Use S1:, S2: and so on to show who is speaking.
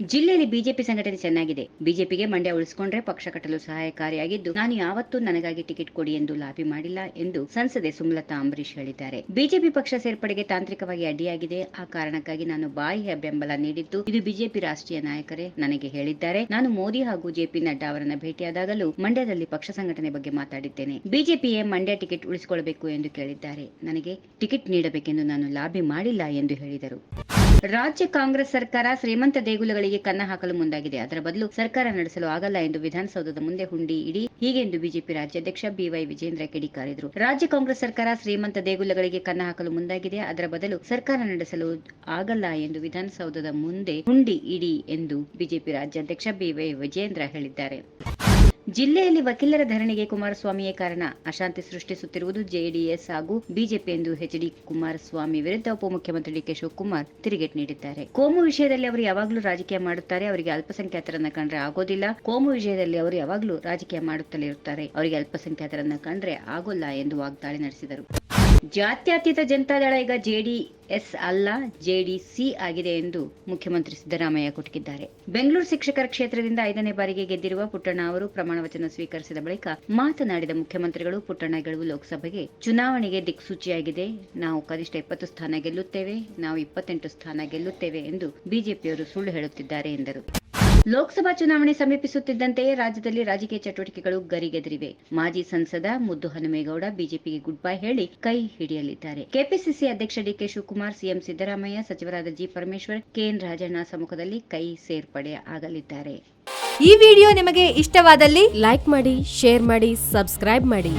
S1: ಜಿಲ್ಲೆಯಲ್ಲಿ ಬಿಜೆಪಿ ಸಂಘಟನೆ ಚೆನ್ನಾಗಿದೆ. ಬಿಜೆಪಿಗೆ ಮಂಡ್ಯ ಉಳಿಸಿಕೊಂಡ್ರೆ ಪಕ್ಷ ಕಟ್ಟಲು ಸಹಾಯಕಾರಿಯಾಗಿದ್ದು, ನಾನು ಯಾವತ್ತೂ ನನಗಾಗಿ ಟಿಕೆಟ್ ಕೊಡಿ ಎಂದು ಲಾಬಿ ಮಾಡಿಲ್ಲ ಎಂದು ಸಂಸದೆ ಸುಮಲತಾ ಅಂಬರೀಶ್ ಹೇಳಿದ್ದಾರೆ. ಬಿಜೆಪಿ ಪಕ್ಷ ಸೇರ್ಪಡೆಗೆ ತಾಂತ್ರಿಕವಾಗಿ ಅಡ್ಡಿಯಾಗಿದೆ. ಆ ಕಾರಣಕ್ಕಾಗಿ ನಾನು ಬಾಹ್ಯ ಬೆಂಬಲ ನೀಡಿದ್ದು, ಇದು ಬಿಜೆಪಿ ರಾಷ್ಟ್ರೀಯ ನಾಯಕರೇ ನನಗೆ ಹೇಳಿದ್ದಾರೆ. ನಾನು ಮೋದಿ ಹಾಗೂ ಜೆಪಿ ನಡ್ಡಾ ಅವರನ್ನ ಭೇಟಿಯಾದಾಗಲೂ ಮಂಡ್ಯದಲ್ಲಿ ಪಕ್ಷ ಸಂಘಟನೆ ಬಗ್ಗೆ ಮಾತಾಡಿದ್ದೇನೆ. ಬಿಜೆಪಿಯೇ ಮಂಡ್ಯ ಟಿಕೆಟ್ ಉಳಿಸಿಕೊಳ್ಳಬೇಕು ಎಂದು ಕೇಳಿದ್ದಾರೆ. ನನಗೆ ಟಿಕೆಟ್ ನೀಡಬೇಕೆಂದು ನಾನು ಲಾಬಿ ಮಾಡಿಲ್ಲ ಎಂದು ಹೇಳಿದರು. ರಾಜ್ಯ ಕಾಂಗ್ರೆಸ್ ಸರ್ಕಾರ ಶ್ರೀಮಂತ ದೇಗುಲಗಳಿಗೆ ಕನ್ನ ಹಾಕಲು ಮುಂದಾಗಿದೆ. ಅದರ ಬದಲು ಸರ್ಕಾರ ನಡೆಸಲು ಆಗಲ್ಲ ಎಂದು ವಿಧಾನಸೌಧದ ಮುಂದೆ ಹುಂಡಿ ಇಡಿ ಹೀಗೆಂದು ಬಿಜೆಪಿ ರಾಜ್ಯಾಧ್ಯಕ್ಷ ಬಿವೈ ವಿಜೇಂದ್ರ ಕಿಡಿಕಾರಿದರು ರಾಜ್ಯ ಕಾಂಗ್ರೆಸ್ ಸರ್ಕಾರ ಶ್ರೀಮಂತ ದೇಗುಲಗಳಿಗೆ ಕನ್ನ ಹಾಕಲು ಮುಂದಾಗಿದೆ. ಅದರ ಬದಲು ಸರ್ಕಾರ ನಡೆಸಲು ಆಗಲ್ಲ ಎಂದು ವಿಧಾನಸೌಧದ ಮುಂದೆ ಹುಂಡಿ ಇಡಿ ಎಂದು ಬಿಜೆಪಿ ರಾಜ್ಯಾಧ್ಯಕ್ಷ ಬಿವೈ ವಿಜೇಂದ್ರ ಹೇಳಿದ್ದಾರೆ. ಜಿಲ್ಲೆಯಲ್ಲಿ ವಕೀಲರ ಧರಣಿಗೆ ಕುಮಾರಸ್ವಾಮಿಯೇ ಕಾರಣ. ಅಶಾಂತಿ ಸೃಷ್ಟಿಸುತ್ತಿರುವುದು ಜೆಡಿಎಸ್ ಹಾಗೂ ಬಿಜೆಪಿ ಎಂದು ಎಚ್ಡಿ ಕುಮಾರಸ್ವಾಮಿ ವಿರುದ್ಧ ಉಪಮುಖ್ಯಮಂತ್ರಿ ಡಿಕೆ ಶಿವಕುಮಾರ್ ತಿರುಗೇಟ್ ನೀಡಿದ್ದಾರೆ. ಕೋಮು ವಿಷಯದಲ್ಲಿ ಅವರು ಯಾವಾಗಲೂ ರಾಜಕೀಯ ಮಾಡುತ್ತಾರೆ, ಅವರಿಗೆ ಅಲ್ಪಸಂಖ್ಯಾತರನ್ನ ಕಂಡ್ರೆ ಆಗೋದಿಲ್ಲ. ಕೋಮು ವಿಷಯದಲ್ಲಿ ಅವರು ಯಾವಾಗಲೂ ರಾಜಕೀಯ ಮಾಡುತ್ತಲೇ ಇರುತ್ತಾರೆ, ಅವರಿಗೆ ಅಲ್ಪಸಂಖ್ಯಾತರನ್ನ ಕಂಡ್ರೆ ಆಗೋಲ್ಲ ಎಂದು ವಾಗ್ದಾಳಿ ನಡೆಸಿದರು. ಜಾತ್ಯತೀತ ಜನತಾದಳ ಈಗ ಜೆಡಿಎಸ್ ಅಲ್ಲ, ಜೆಡಿಸಿ ಆಗಿದೆ ಎಂದು ಮುಖ್ಯಮಂತ್ರಿ ಸಿದ್ದರಾಮಯ್ಯ ಕುಟುಕಿದ್ದಾರೆ ಬೆಂಗಳೂರು ಶಿಕ್ಷಕರ ಕ್ಷೇತ್ರದಿಂದ ಐದನೇ ಬಾರಿಗೆ ಗೆದ್ದಿರುವ ಪುಟ್ಟಣ್ಣ ಅವರು ಪ್ರಮಾಣ ವಚನ ಸ್ವೀಕರಿಸಿದ ಬಳಿಕ ಮಾತನಾಡಿದ ಮುಖ್ಯಮಂತ್ರಿಗಳು, ಪುಟ್ಟಣ್ಣ ಗೆಲುವು ಲೋಕಸಭೆಗೆ ಚುನಾವಣೆಗೆ ದಿಕ್ಸೂಚಿಯಾಗಿದೆ. ನಾವು ಕನಿಷ್ಠ ಇಪ್ಪತ್ತು ಸ್ಥಾನ ಗೆಲ್ಲುತ್ತೇವೆ, ನಾವು ಇಪ್ಪತ್ತೆಂಟು ಸ್ಥಾನ ಗೆಲ್ಲುತ್ತೇವೆ ಎಂದು ಬಿಜೆಪಿಯವರು ಸುಳ್ಳು ಹೇಳುತ್ತಿದ್ದಾರೆ ಎಂದರು. ಲೋಕಸಭಾ ಚುನಾವಣೆ ಸಮೀಪಿಸುತ್ತಿದ್ದಂತೆ ರಾಜ್ಯದಲ್ಲಿ ರಾಜಕೀಯ ಚಟುವಟಿಕೆಗಳು ಗರಿಗೆದರಿವೆ. ಮಾಜಿ ಸಂಸದ ಮುದ್ದು ಹನುಮೇಗೌಡ ಬಿಜೆಪಿಗೆ ಗುಡ್ ಬೈ ಹೇಳಿ ಕೈ ಹಿಡಿಯಲಿದ್ದಾರೆ. ಕೆಪಿಸಿಸಿ ಅಧ್ಯಕ್ಷ ಡಿಕೆ ಶಿವಕುಮಾರ್, ಸಿಎಂ ಸಿದ್ದರಾಮಯ್ಯ, ಸಚಿವರಾದ ಜಿ ಪರಮೇಶ್ವರ್ ಕೆಎನ್ ರಾಜಣ್ಣ ಸಮ್ಮುಖದಲ್ಲಿ ಕೈ ಸೇರ್ಪಡೆ ಆಗಲಿದ್ದಾರೆ.
S2: ಈ ವಿಡಿಯೋ ನಿಮಗೆ ಇಷ್ಟವಾದಲ್ಲಿ ಲೈಕ್ ಮಾಡಿ, ಶೇರ್ ಮಾಡಿ, ಸಬ್ಸ್ಕ್ರೈಬ್ ಮಾಡಿ.